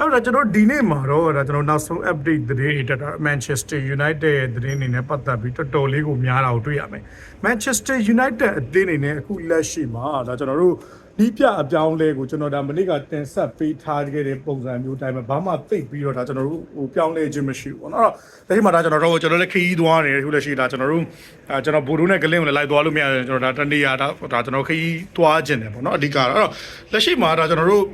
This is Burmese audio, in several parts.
အဲ့တော့ကျွန်တော်ဒီနေ့မှာတော့ဒါကျွန်တော်နောက်ဆုံး update သတင်းတွေတက်တာ Manchester United ရဲ့သတင်းတွေနဲ့ပတ်သက်ပြီးတော်တော်လေးကိုများတာကိုတွေ့ရမယ် Manchester United အသင်းအနေနဲ့အခုလက်ရှိမှာဒါကျွန်တော်တို့ဒီပြအပြောင်းလဲကိုကျွန်တော်ဒါမနေ့ကတင်ဆက်ပေးထားခဲ့တဲ့ပုံစံမျိုးတိုင်းမှာဘာမှသိပ်ပြီးတော့ဒါကျွန်တော်တို့ဟိုပြောင်းလဲခြင်းမရှိဘူးပေါ့နော်အဲ့တော့လက်ရှိမှာဒါကျွန်တော်တို့ကျွန်တော်လည်းခရီးသွားနေတယ်ခုလက်ရှိဒါကျွန်တော်တို့အဲကျွန်တော်ဘူဒိုနဲ့ဂလင်းကိုလည်းလိုက်သွားလို့မရတယ်ကျွန်တော်ဒါတနေရာဒါဒါကျွန်တော်ခရီးသွားခြင်းတယ်ပေါ့နော်အဓိကတော့အဲ့တော့လက်ရှိမှာဒါကျွန်တော်တို့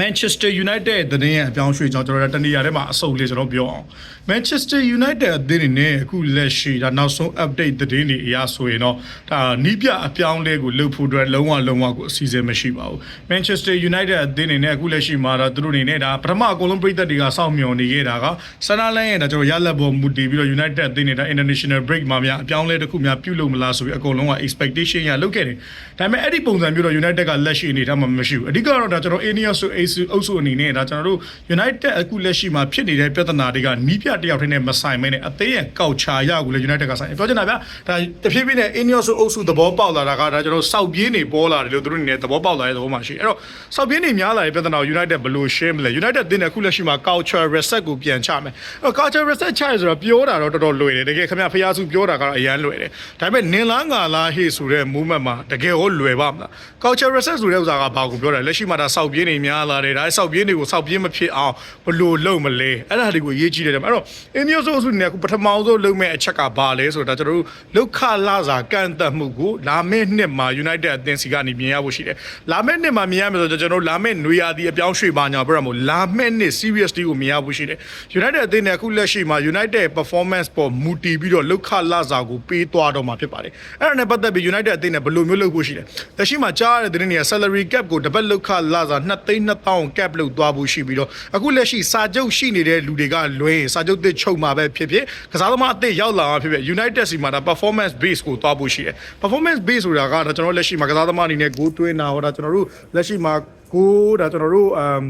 Manchester United တဲ့တင်းရဲ့အပြောင်းရွှေ့ကြောင်းကျွန်တော်တို့တနေရာထဲမှာအစုပ်လေးကျွန်တော်ပြောအောင် Manchester United အသင်းတွေနဲ့အခုလက်ရှိဒါနောက်ဆုံး update သတင်းတွေအရဆိုရင်တော့ဒါနီးပြအပြောင်းလဲကိုလုပ်ဖို့အတွက်လုံးဝလုံးဝကိုအစီအစဉ်မရှိပါဘူး Manchester United အသင်းတွေနဲ့အခုလက်ရှိမှာတော့သူတို့အနေနဲ့ဒါပထမအကုန်လုံးပြည်သက်တွေကစောင့်မျှော်နေခဲ့တာကဆန္ဒလန်းရဲ့ဒါကျွန်တော်ရလက်ပေါ်မူတည်ပြီးတော့ United အသင်းတွေဒါ international break မှာများအပြောင်းလဲတစ်ခုများပြုလုပ်မလားဆိုပြီးအကုန်လုံးက expectation ရလုပ်ခဲ့တယ်ဒါပေမဲ့အဲ့ဒီပုံစံမျိုးတော့ United ကလက်ရှိအနေထားမှာမရှိဘူးအဓိကတော့ဒါကျွန်တော် Ineos ဆို AC အုပ်စုအနေနဲ့ဒါကျွန်တော်တို့ United အခုလက်ရှိမှာဖြစ်နေတဲ့ပြဿနာတွေကနီးပြတယောက်တည်းနဲ့မဆိုင်မဲနဲ့အသေးရဲ့ကောက်ချာရကိုလည်း United ကဆိုင်ပြောချင်တာဗျာဒါတဖြည်းဖြည်းနဲ့ Ineos ဆိုအုပ်စုသဘောပေါက်လာတာကဒါကျွန်တော်စောက်ပြင်းနေပေါ်လာတယ်လို့သူတို့အနေနဲ့သဘောပေါက်လာတဲ့သဘောမှရှိအဲ့တော့စောက်ပြင်းနေများလာတဲ့ပြဿနာကို United ဘယ်လို share မလဲ United တင်းတဲ့အခုလက်ရှိမှာ culture reset ကိုပြန်ချမယ်အဲ့တော့ culture reset ချရဆိုတော့ပြောတာတော့တော်တော်လွယ်တယ်တကယ်ခင်ဗျဖျားစုပြောတာကတော့အရန်လွယ်တယ်ဒါပေမဲ့နင်လားငါလားဟေ့ဆိုတဲ့ movement မှာတကယ်ဟောလွယ်ပါမလား culture reset ဆိုတဲ့ဥစ္စာကဘာကိုပြောတာလဲလက်ရှိမှာဒါစောက်ပြင်းနေများလာတယ်ဒါစောက်ပြင်းတွေကိုစောက်ပြင်းမဖြစ်အောင်ဘယ်လိုလုပ်မလဲအဲ့ဒါတွေကိုရေးကြည့်တယ်အဲ့တော့ Ineos ဆိုနေအခုပထမဆုံးလုပ်မဲ့အချက်ကဘာလဲဆိုတော့ဒါကျွန်တော်တို့လောက်ခလာစာကန့်သက်မှုကိုလာမယ့်နှစ်မှာ United အသင်းစီကနေမြင်ရဖို့ရှိတယ်လာမယ့်နှစ်မှာမြင်ရမယ်ဆိုတော့ကျွန်တော်တို့လာမယ့်နွေရာသီအပြောင်းရွှေ့ပါညာပြောရမို့လာမယ့်နှစ် seriously ကိုမြင်ရဖို့ရှိတယ် United အသင်းနဲ့အခုလက်ရှိမှာ United performance ပေါ်မူတည်ပြီးတော့လောက်ခလာစာကိုပေးသွားတော့မှာဖြစ်ပါတယ်အဲ့ဒါနဲ့ပတ်သက်ပြီး United အသင်းနဲ့ဘယ်လိုမျိုးလုပ်ဖို့ရှိလဲလက်ရှိမှာကြားရတဲ့သတင်းတွေက salary cap ကိုတပတ်လောက်ခလာစာ2သိန်း2000 cap လောက်သွားဖို့ရှိပြီးတော့အခုလက်ရှိစာချုပ်ရှိနေတဲ့လူတွေကလွဲရင်စာချုပ်သစ်ချုပ်မှာပဲဖြစ်ဖြစ်ကစားသမားအသစ်ရောက်လာမှာဖြစ်ဖြစ် United စီမှာဒါ performance base ကိုသွားဖို့ရှိတယ် performance base ဆိုတာကဒါကျွန်တော်လက်ရှိမှာကစားသမားအနေနဲ့ goal သွင်းတာဟောဒါကျွန်တော်တို့လက်ရှိမှာ goal ဒါကျွန်တော်တို့ um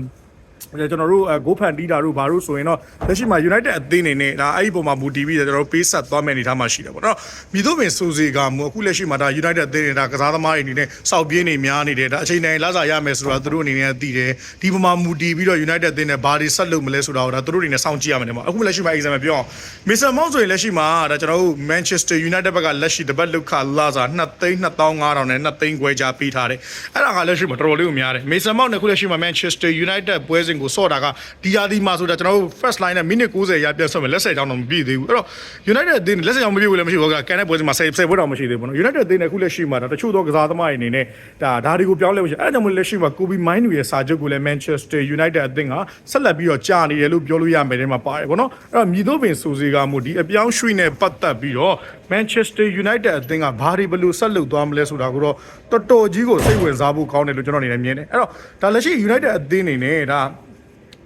ကျွန်တော်တို့ဂိုးဖန်တီးတာတို့ဘာလို့ဆိုရင်တော့လက်ရှိမှာ United အသင်းနေနဲ့ဒါအဲ့ဒီပုံမှာမူတည်ပြီးကျွန်တော်တို့ပေးဆက်သွားမယ့်အနေထားမှာရှိတယ်ပေါ့နော်မြည်သူပင်စိုးစီကမူအခုလက်ရှိမှာဒါ United အသင်းနေတာကစားသမားတွေအနေနဲ့စောက်ပြင်းနေများနေတယ်ဒါအချိန်တိုင်းလာစားရမယ်ဆိုတာသူတို့အနေနဲ့သိတယ်ဒီပုံမှာမူတည်ပြီးတော့ United အသင်းနဲ့ဘာတွေဆက်လုပ်မလဲဆိုတာကိုဒါသူတို့အနေနဲ့စောင့်ကြည့်ရမယ်တဲ့မှာအခုလက်ရှိမှာ exam ပြောအောင် Mason Mount ဆိုရင်လက်ရှိမှာဒါကျွန်တော်တို့ Manchester United ဘက်ကလက်ရှိတပတ်လောက်ခလာစား2သိန်း2500နဲ့2သိန်းခွဲကြားပေးထားတယ်အဲ့ဒါကလက်ရှိမှာတော်တော်လေးကိုများတယ် Mason Mount နဲ့ခုလက်ရှိမှာ Manchester United ပွဲစဉ်ကိုစော့တာကဒီယာဒီမှာဆိုတာကျွန်တော်တို့ first line နဲ့မိနစ်90ရပြန်ဆွတ်မယ်လက်ဆက်ကြောင်းတော့မပြည့်သေးဘူးအဲ့တော့ United အသင်းလက်ဆက်ကြောင်းမပြည့်ဘူးလည်းမရှိဘူးကကန်တဲ့ပွဲစဉ်မှာ10 10ပွဲတောင်မရှိသေးဘူးနော် United အသင်းနဲ့ခုလက်ရှိမှာဒါတချို့သောကစားသမားတွေအနေနဲ့ဒါဒါတွေကိုပြောင်းလဲဖို့ရှိအဲ့ဒါကြောင့်မို့လက်ရှိမှာ Kobe Mino ရဲ့စာချုပ်ကိုလည်း Manchester United အသင်းကဆက်လက်ပြီးတော့ကြာနေတယ်လို့ပြောလို့ရမယ်တဲ့မှာပါတယ်ပေါ့နော်အဲ့တော့မြည်သူပင်ဆိုစီကမို့ဒီအပြောင်းရွှေ့နဲ့ပတ်သက်ပြီးတော့ Manchester United အသင်းကဘာတွေဘယ်လိုဆက်လုပ်သွားမလဲဆိုတာကိုတော့တော်တော်ကြီးကိုစိတ်ဝင်စားဖို့ကောင်းတယ်လို့ကျွန်တော်အနေနဲ့မြင်တယ်အဲ့တော့ဒါလက်ရှိ United အသင်းအနေနဲ့ဒါ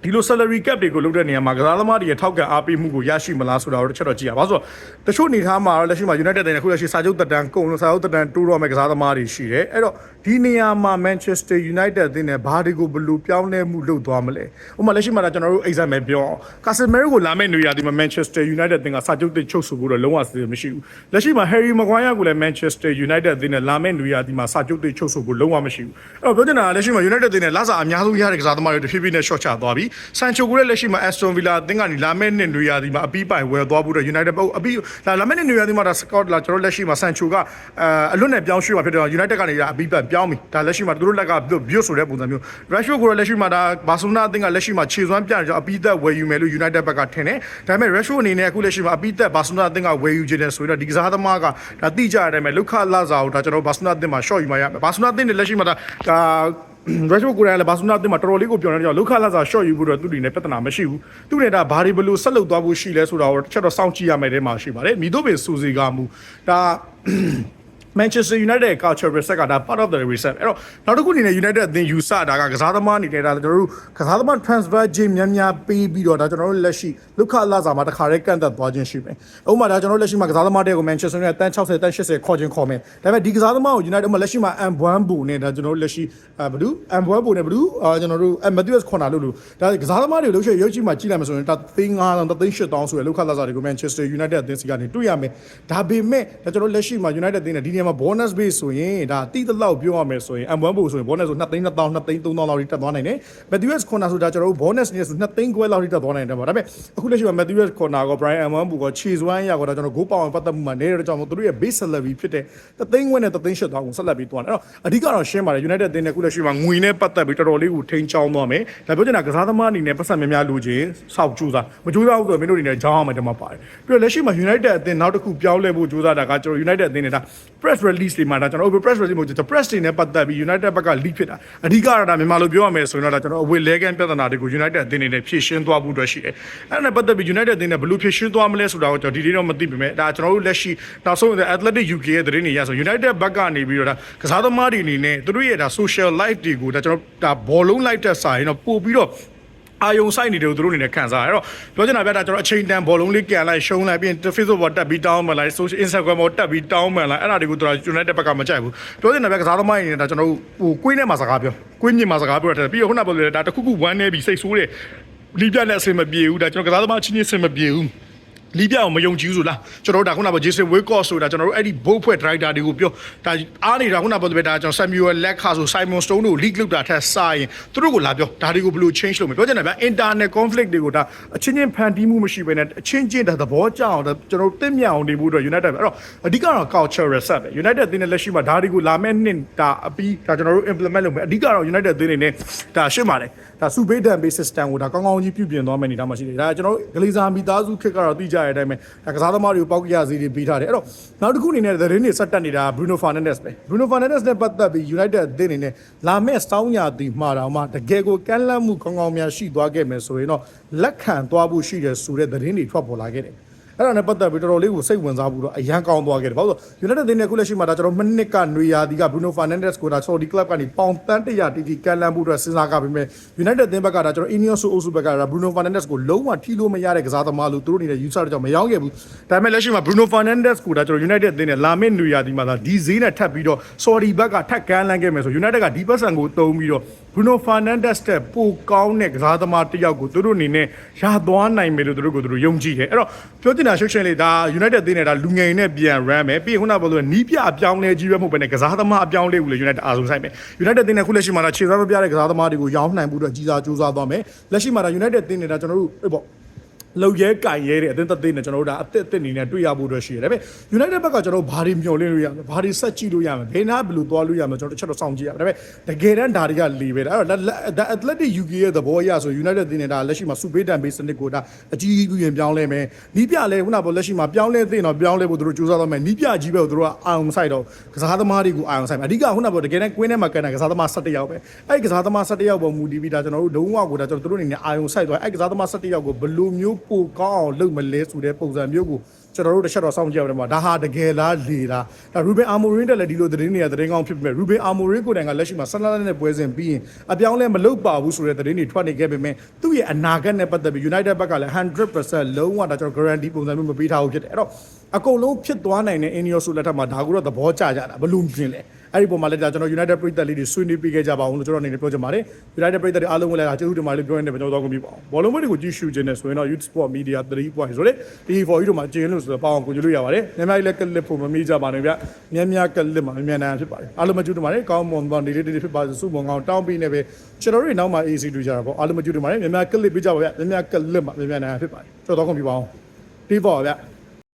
ဒီလို salary cap တွေကိုလုပ်တဲ့နေရာမှာကစားသမားတွေရဲ့ထောက်ကန်အားပေးမှုကိုရရှိမလားဆိုတာတော့တစ်ချက်တော့ကြည့်ရပါဆိုတော့တချို့နေသားမှာတော့လက်ရှိမှာ United တဲ့အခုလက်ရှိစာချုပ်တက်တန်းကုန်လို့စာချုပ်တက်တန်းတိုးတော့မဲ့ကစားသမားတွေရှိတယ်အဲ့တော့ဒီနေရာမှာ Manchester United အသင်းနဲ့ဘာတွေကိုဘယ်လိုပြောင်းလဲမှုလုပ်သွားမလဲဥပမာလက်ရှိမှာတော့ကျွန်တော်တို့ exam ပဲပြောအောင် Casemiro ကိုလာမဲ့နေရာဒီမှာ Manchester United အသင်းကစာချုပ်တက်ချုပ်ဆိုဖို့တော့လုံးဝစည်မရှိဘူးလက်ရှိမှာ Harry Maguire ကိုလည်း Manchester United အသင်းနဲ့လာမဲ့နေရာဒီမှာစာချုပ်တက်ချုပ်ဆိုဖို့လုံးဝမရှိဘူးအဲ့တော့ပြောချင်တာကလက်ရှိမှာ United အသင်းနဲ့လာစာအများဆုံးရတဲ့ကစားသမားတွေတဖြည်းဖြည်းနဲ့ short ချသွားပြီ Sancho ကိုလည်းလက်ရှိမှာ Aston Villa အသင်းကနေလာမဲ့နှစ်နေရာဒီမှာအပီးပိုင်ဝယ်သွားဖို့တော့ United ပုတ်အပီးလာလာမဲ့နှစ်နေရာဒီမှာဒါ Scott လာကျွန်တော်လက်ရှိမှာ Sancho ကအဲအလွတ်နဲ့ပြောင်းရွှေ့မှာဖြစ်တယ် United ကနေဒါအပီးပိုင်ပြောင်းပြီဒါလက်ရှိမှာသူတို့လက်ကဘျွတ်ဆိုတဲ့ပုံစံမျိုး Rashford ကိုလည်းလက်ရှိမှာဒါ Barcelona အသင်းကလက်ရှိမှာခြေစွမ်းပြကြအပီးသက်ဝယ်ယူမယ်လို့ United ဘက်ကထင်တယ်ဒါပေမဲ့ Rashford အနေနဲ့အခုလက်ရှိမှာအပီးသက် Barcelona အသင်းကဝယ်ယူခြင်းတယ်ဆိုတော့ဒီကစားသမားကဒါတိကျတဲ့အတိုင်းပဲလုခလာစာကိုဒါကျွန်တော် Barcelona အသင်းမှာ short ယူမှာရမယ် Barcelona အသင်းနဲ့လက်ရှိမှာဒါဒါ Rashford ကိုယ်တိုင်လည်းဘာစနာအသင်းမှာတော်တော်လေးကိုပြောနေကြတော့လောက်ခလာစာ short ယူဖို့တော့သူတွေနဲ့ပြဿနာမရှိဘူးသူတွေဒါဘာတွေဘယ်လိုဆက်လုပ်သွားဖို့ရှိလဲဆိုတာတော့တစ်ချက်တော့စောင့်ကြည့်ရမယ်တဲ့မှာရှိပါတယ်မိတို့ပင်စူစီကမူဒါ Manchester United culture reset ကဒါ part of the reset အဲ့တော့နောက်တစ်ခုအနေနဲ့ United အသင်းယူဆတာကကစားသမားအနေနဲ့ဒါကျွန်တော်တို့ကစားသမား transfer ချင်းများများပေးပြီးတော့ဒါကျွန်တော်တို့လက်ရှိလုခလာစာမှာတစ်ခါတည်းကန့်သက်သွားခြင်းရှိမယ်။ဥပမာဒါကျွန်တော်တို့လက်ရှိမှာကစားသမားတွေကို Manchester United တန်း60တန်း80ခေါ်ခြင်းခေါ်မယ်။ဒါပေမဲ့ဒီကစားသမားကို United မှာလက်ရှိမှာ M1 ဘူနဲ့ဒါကျွန်တော်တို့လက်ရှိအဲဘယ်သူ M1 ဘူနဲ့ဘယ်သူအာကျွန်တော်တို့ Matthews Corner လို့လို့ဒါကစားသမားတွေလို့ရှိရင်ရုပ်ကြီးမှာကြည့်လိုက်မှဆိုရင်ဒါသိန်း9000သိန်း8000ဆိုရလုခလာစာတွေကို Manchester United အသင်းစီကနေတွေ့ရမယ်။ဒါပေမဲ့ဒါကျွန်တော်လက်ရှိမှာ United အသင်းနဲ့ဒီနေရာမှာ bonus base ဆိုရင်ဒါတိတလောက်ပြောရမယ်ဆိုရင် M1 ဘူဆိုရင် bonus ဆို2သိန်း2000 2သိန်း3000လောက်ထိတက်သွားနိုင်တယ်။ Matthews Corner ဆိုတာကျွန်တော်တို့ bonus နဲ့ဆို2သိန်းခွဲလောက်ထိတက်သွားနိုင်တယ်ပေါ့။ဒါပေမဲ့အခုလက်ရှိမှာ Matthews Corner က Brian M1 ဘူက Chase One ရတော့ကျွန်တော် goal power ပတ်သက်မှုမှာနေတဲ့ကြောင့်မို့သူတို့ရဲ့ base salary ဖြစ်တဲ့3သိန်းခွဲနဲ့3သိန်း8000ကိုဆက်လက်ပြီးသွားတယ်။အဲ့တော့အဓိကတော့ရှင်းပါတယ် United အသင်းနဲ့အခုလက်ရှိမှာငွေနဲ့ပတ်သက်ပြီးတော်တော်လေးကိုထိန်းချောင်းသွားမယ်။ဒါပြောချင်တာကစားသမားအနေနဲ့ပတ်စံများများလိုချင်စောက်ကြိုးစားမကြိုးစားဘူးဆိုတော့မင်းတို့အနေနဲ့ကြောင်းအောင်မှတမပါတယ်။ပြီးတော့လက်ရှိမှာ United အသင်းနောက်တစ်ခုပြောင်းလဲဖို့ကြိုးစားတာကကျွန်တော် United အသင်းနဲ့ဒါ press release တွေမှာဒါကျွန်တော် press release မှာကျွန်တော် press တွေနဲ့ပတ်သက်ပြီး United ဘက်က leak ဖြစ်တာအဓိကတော့ဒါမြန်မာလိုပြောရမယ်ဆိုရင်တော့ဒါကျွန်တော်အဝေလဲကန်ပြဿနာတွေကို United အသင်းတွေနဲ့ဖြည့်ရှင်းသွားဖို့အတွက်ရှိတယ်။အဲ့ဒါနဲ့ပတ်သက်ပြီး United အသင်းနဲ့ဘယ်လိုဖြည့်ရှင်းသွားမလဲဆိုတာကိုကျွန်တော်ဒီနေ့တော့မသိပေမဲ့ဒါကျွန်တော်တို့လက်ရှိနောက်ဆုံး Athletic UK ရဲ့သတင်းတွေရဆို United ဘက်ကနေပြီးတော့ဒါကစားသမားတွေအနေနဲ့သူတို့ရဲ့ဒါ social life တွေကိုဒါကျွန်တော်ဒါဘောလုံးလိုက်တဲ့စာရင်တော့ပို့ပြီးတော့ အာယုံဆိုင်နေတယ်သူတို့အနေနဲ့ခံစားရတော့ပြောချင်တာပြတာကျွန်တော်အချိန်တန်ဘောလုံးလေးကန်လိုက်ရှုံးလိုက်ပြီးရင် Facebook ပေါ်တက်ပြီးတောင်းမှလိုက် social Instagram ပေါ်တက်ပြီးတောင်းမှလိုက်အဲ့ဒါတွေကိုသူတို့ United ဘက်ကမကြိုက်ဘူးပြောချင်တာပြကစားသမားအနေနဲ့ဒါကျွန်တော်ဟိုကွင်းထဲမှာစကားပြောကွင်းမြင့်မှာစကားပြောတယ်ပြီးတော့ခုနကပြောလို့ဒါတခုခုဝမ်းနေပြီးစိတ်ဆိုးတယ်လီပြနဲ့အဆင်မပြေဘူးဒါကျွန်တော်ကစားသမားချင်းချင်းအဆင်မပြေဘူး လီပြအောင်မယုံကြည်ဘူးဆိုလားကျွန်တော်တို့ဒါခုနကပြော Jason Wilcox ဆိုတာကျွန်တော်တို့အဲ့ဒီ boat ဖွဲ့ driver တွေကိုပြောဒါအားနေတာခုနကပြောတဲ့ဒါကျွန်တော် Samuel Lecca ဆို Simon Stone တို့ league လုပ်တာထက်စားရင်သူတို့ကိုလာပြောဒါတွေကိုဘယ်လို change လုပ်မလဲပြောချင်တယ်ဗျ internet conflict တွေကိုဒါအချင်းချင်းဖန်တီးမှုမရှိဘဲနဲ့အချင်းချင်းဒါသဘောကျအောင်ဒါကျွန်တော်တို့တင့်မြတ်အောင်နေဖို့အတွက် United ပဲအဲ့တော့အဓိကတော့ culture reset ပဲ United အသင်းနဲ့လက်ရှိမှာဒါတွေကိုလာမဲ့နှစ်ဒါအပြီးဒါကျွန်တော်တို့ implement လုပ်မယ်အဓိကတော့ United အသင်းနေနဲ့ဒါရှင်းပါတယ်ဒါ super dan base system ကိုဒါကောင်းကောင်းကြီးပြုပြင်သွားမယ်နေတာမှရှိတယ်ဒါကျွန်တော်တို့ဂလီဇာမီသားစုခက်ကတော့သိကြရတဲ့အတိုင်းပဲဒါကစားသမားတွေကိုပောက်ကရစီတွေပေးထားတယ်အဲ့တော့နောက်တစ်ခုအနေနဲ့သတင်းတွေဆက်တက်နေတာ Bruno Fernandes ပဲ Bruno Fernandes နဲ့ပတ်သက်ပြီး United အသင်းအနေနဲ့လာမဲ့စောင်းညာတီမှာတော့မှတကယ်ကိုကမ်းလှမ်းမှုကောင်းကောင်းများရှိသွားခဲ့မယ်ဆိုရင်တော့လက်ခံသွားဖို့ရှိတယ်ဆိုတဲ့သတင်းတွေထွက်ပေါ်လာခဲ့တယ် အဲ့ဒါနဲ့ပတ်သက်ပြီးတော်တော်လေးကိုစိတ်ဝင်စားမှုတော့အရန်ကောင်းသွားခဲ့တယ်။ဘာလို့လဲဆိုတော့ United အသင်းနဲ့ခုလက်ရှိမှာဒါကျွန်တော်မနစ်ကနွေရာသီက Bruno Fernandes ကိုဒါ Saudi Club ကနေပေါင်တန်း100တီတီကန်လန်မှုအတွက်စဉ်းစားကြပြီးမြဲ United အသင်းဘက်ကဒါကျွန်တော် Ineos အုပ်စုဘက်ကဒါ Bruno Fernandes ကိုလုံးဝထိလို့မရတဲ့ကစားသမားလို့သူတို့အနေနဲ့ user ကြောင့်မရောင်းခဲ့ဘူး။ဒါပေမဲ့လက်ရှိမှာ Bruno Fernandes ကိုဒါကျွန်တော် United အသင်းနဲ့လာမယ့်နွေရာသီမှာဒါဒီဈေးနဲ့ထပ်ပြီးတော့ Saudi ဘက်ကထပ်ကန်လန်ခဲ့မယ်ဆို United ကဒီပတ်စံကိုတုံးပြီးတော့ Bruno Fernandes တဲ့ပိုကောင်းတဲ့ကစားသမားတစ်ယောက်ကိုသူတို့အနေနဲ့ရသွားနိုင်မယ်လို့သူတို့ကိုသူတို့ယုံကြည်တယ်။အဲ့တော့ပြောချင်တာရှုပ်ရှင်လေးဒါ United အသင်းနဲ့ဒါလူငယ်နဲ့ပြန် run မယ်ပြီးရင်ခုနကပြောလို့နီးပြအပြောင်းလဲကြီးပဲမဟုတ်ဘဲနဲ့ကစားသမားအပြောင်းလဲကိုလည်း United အားဆုံးဆိုင်မယ် United အသင်းနဲ့ခုလက်ရှိမှာဒါခြေစားမပြတဲ့ကစားသမားတွေကိုရောင်းနိုင်မှုအတွက်ကြီးစားကြိုးစားသွားမယ်လက်ရှိမှာဒါ United အသင်းနဲ့ဒါကျွန်တော်တို့ဟိုပေါ့ လောက်ရဲကင်ရဲတဲ့အသင်းသက်သေးနဲ့ကျွန်တော်တို့ဒါအသက်အသက်အနေနဲ့တွေ့ရဖို့အတွက်ရှိတယ်ဒါပေမဲ့ United ဘက်ကကျွန်တော်တို့ဘာတွေမျှော်လင့်လို့ရမလဲဘာတွေဆက်ကြည့်လို့ရမလဲဘယ်နာဘယ်လိုသွားလို့ရမလဲကျွန်တော်တို့တစ်ချက်တော့စောင့်ကြည့်ရမယ်ဒါပေမဲ့တကယ်တမ်းဒါတွေကလေပဲဒါအဲ့တော့ဒါ Athletic UK ရဲ့သဘောအရဆို United အသင်းနဲ့ဒါလက်ရှိမှာ Super Dan Base စနစ်ကိုဒါအကြီးကြီးပြင်ပြောင်းလဲမယ်နီးပြလဲခုနကပြောလက်ရှိမှာပြောင်းလဲသိရင်တော့ပြောင်းလဲဖို့သူတို့ကြိုးစားတော့မယ်နီးပြကြီးပဲကိုသူတို့ကအာရုံစိုက်တော့ကစားသမားတွေကိုအာရုံစိုက်မယ်အဓိကခုနကပြောတကယ်တမ်းကွင်းထဲမှာကန်တဲ့ကစားသမား17ယောက်ပဲအဲ့ဒီကစားသမား17ယောက်ပေါ်မူတည်ပြီးဒါကျွန်တော်တို့လုံးဝကိုဒါကျွန်တော်တို့အနေနဲ့အာရုံစိုက်သွားအဲ့ဒီကစားသမား17ယောက်ကိုဘယ်လိုမျိုးပိုကောင်းအောင်လုပ်မလဲဆိုတဲ့ပုံစံမျိုးကိုကျွန်တော်တို့တစ်ချက်တော့စောင့်ကြည့်ရအောင်ပါဒါဟာတကယ်လားလေလားဒါရူဘင်အာမိုရင်းတက်လည်းဒီလိုသတင်းတွေကသတင်းကောင်းဖြစ်ပေမဲ့ရူဘင်အာမိုရင်းကိုယ်တိုင်ကလက်ရှိမှာဆလလာနဲ့ပွဲစဉ်ပြီးရင်အပြောင်းလဲမလုပ်ပါဘူးဆိုတဲ့သတင်းတွေထွက်နေခဲ့ပေမဲ့သူ့ရဲ့အနာဂတ်နဲ့ပတ်သက်ပြီး United ဘက်ကလည်း100%လုံးဝဒါကျွန်တော် guarantee ပုံစံမျိုးမပေးထားဘူးဖြစ်တယ်အဲ့တော့အကုန်လုံးဖြစ်သွားနိုင်တဲ့ Ineos ဆိုလက်ထက်မှာဒါကိုတော့သဘောကျကြတာဘလို့ပြင်လဲ အဲ့ဒီပုံမှာလည်းဒါကျွန်တော် United ပြည်သက်လေးတွေဆွေးနွေးပေးခဲ့ကြပါအောင်လို့ကျွန်တော်အနေနဲ့ပြောချင်ပါတယ် United ပြည်သက်တွေအားလုံးဝင်လာတာကျေးဇူးတင်ပါတယ်ပြောရင်းနဲ့ကျွန်တော်တော့ကုန်ပြီပါဘောလုံးမတွေကိုကြည့်ရှုခြင်းနဲ့ဆိုရင်တော့ Youth Sport Media 3 point ဆိုတဲ့ဒီ for you တို့မှာကျင်းလို့ဆိုတော့ပေါအောင်ကိုကြည့်လို့ရပါတယ်မြန်မာကြီးလည်းကလစ်ဖို့မမေ့ကြပါနဲ့ဗျမြန်မြန်ကလစ်မှာမြန်မြန်ဖြစ်ပါတယ်အားလုံးမကြည့်တင်ပါတယ်ကောင်းမွန်သောနေလေးတွေဖြစ်ပါစေစုမွန်ကောင်းတောင်းပြီးနေပဲကျွန်တော်တို့နောက်မှာ AC တူကြတာပေါ့အားလုံးမကြည့်တင်ပါတယ်မြန်မြန်ကလစ်ပေးကြပါဗျမြန်မြန်ကလစ်မှာမြန်မြန်ဖြစ်ပါတယ်ကျွန်တော်တော့ကုန်ပြီပါအောင်ဒီပေါ်ဗျ